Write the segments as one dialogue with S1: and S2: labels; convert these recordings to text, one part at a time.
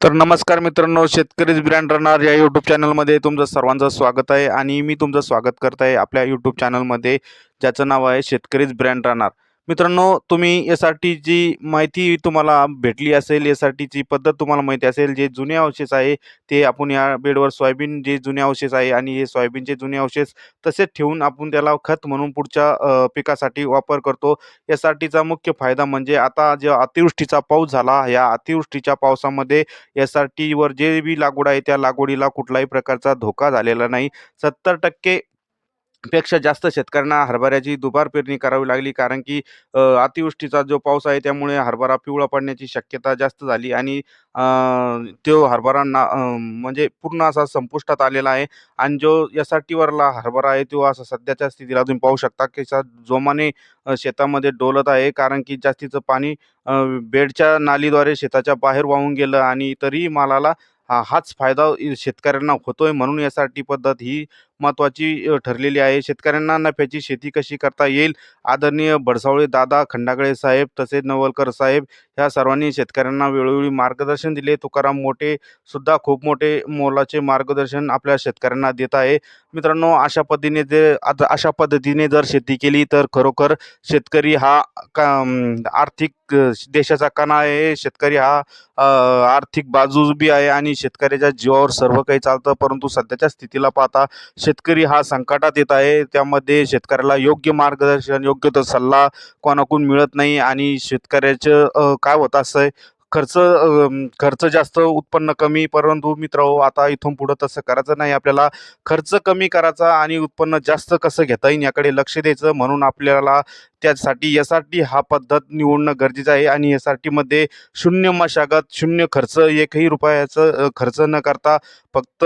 S1: तर नमस्कार मित्रांनो शेतकरीच ब्रँड रनर या यूट्यूब चॅनलमध्ये तुमचं सर्वांचं स्वागत आहे आणि मी तुमचं स्वागत करत आहे आपल्या यूट्यूब चॅनलमध्ये ज्याचं नाव आहे शेतकरीच ब्रँड रनर मित्रांनो तुम्ही एस आर टीची माहिती तुम्हाला भेटली असेल एस आर टीची पद्धत तुम्हाला माहिती असेल जे जुने अवशेष आहे ते आपण या बेडवर सोयाबीन जे जुने अवशेष आहे आणि हे सोयाबीनचे जुने अवशेष तसेच ठेवून आपण त्याला खत म्हणून पुढच्या पिकासाठी वापर करतो. एस आर टीचा मुख्य फायदा म्हणजे आता जे अतिवृष्टीचा पाऊस झाला या अतिवृष्टीच्या पावसामध्ये एस आर टीवर जे बी लागवड आहे त्या लागवडीला कुठलाही प्रकारचा धोका झालेला नाही. सत्तर टक्के पेक्षा जास्त शेतकऱ्यांना हरभऱ्याची दुबार पेरणी करावी लागली. कारण की अतिवृष्टीचा जो पाऊस आहे त्यामुळे हरभरा पिवळा पडण्याची शक्यता जास्त झाली आणि तो हरभरा ना म्हणजे पूर्ण असा संपुष्टात आलेला आहे. आणि जो एस आर टीवरला हरभरा आहे तो असा सध्याच्या स्थितीला तुम्ही पाहू शकता. की जोमाने शेतामध्ये डोलत आहे. कारण की जास्तीचं पाणी बेडच्या नालीद्वारे शेताच्या बाहेर वाहून गेलं आणि तरीही मालाला हा हाच फायदा शेतकऱ्यांना होतोय म्हणून यासाठी पद्धत ही महत्त्वाची ठरलेली आहे. शेतकऱ्यांना नफ्याची शेती कशी करता येईल? आदरणीय भडसावळे दादा खंडागळे साहेब तसेच नवलकर साहेब ह्या सर्वांनी शेतकऱ्यांना वेळोवेळी मार्गदर्शन दिले. तुकाराम मोठे सुद्धा खूप मोठे मोलाचे मार्गदर्शन आपल्या शेतकऱ्यांना देत आहे. मित्रांनो अशा पद्धतीने जे अशा पद्धतीने जर शेती केली तर खरोखर शेतकरी हा का आर्थिक देशाचा कणा आहे. शेतकरी हा आर्थिक बाजू बी आहे आणि शेतकऱ्याच्या जीवावर सर्व काही चालतं परंतु सध्याच्या स्थितीला पाहता शेतकरी हा संकटात येत आहे. त्यामध्ये शेतकऱ्याला योग्य मार्गदर्शन योग्य तो सल्ला कोणाकडून मिळत नाही आणि शेतकऱ्याचं काय होत असं खर्च खर्च जास्त उत्पन्न कमी परंतु मित्र हो, आता इथून पुढं तसं करायचं नाही. आपल्याला खर्च कमी करायचा आणि उत्पन्न जास्त कसं घेता येईल याकडे लक्ष द्यायचं. म्हणून आपल्याला त्यासाठी एस आर टी हा पद्धत निवडणं गरजेचं आहे आणि एस आर टीमध्ये शून्य मशागत शून्य खर्च एकही रुपयाचं खर्च न करता फक्त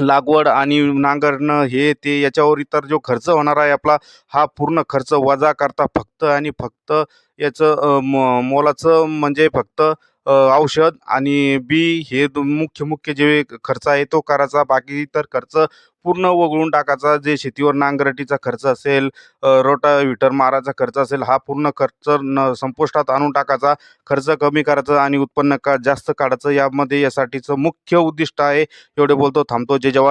S1: लागवड आणि नांगरणं हे ते याच्यावर इतर जो खर्च होणार आहे आपला हा पूर्ण खर्च वजा करता फक्त आणि फक्त याचं म मोलाचं म्हणजे फक्त औषध आणि बी हे दु मुख्य मुख्य जे खर्च आहे तो करायचा बाकी इतर खर्च पूर्ण वगळून टाकायचा जे शेतीवर नांगरटीचा खर्च असेल रोटाव्हिटर मारायचा खर्च असेल हा पूर्ण खर्च न संपुष्टात आणून टाकायचा खर्च कमी करायचा आणि उत्पन्न का जास्त काढायचं यामध्ये यासाठीचं मुख्य उद्दिष्ट आहे. एवढे बोलतो थांबतो जे जवान.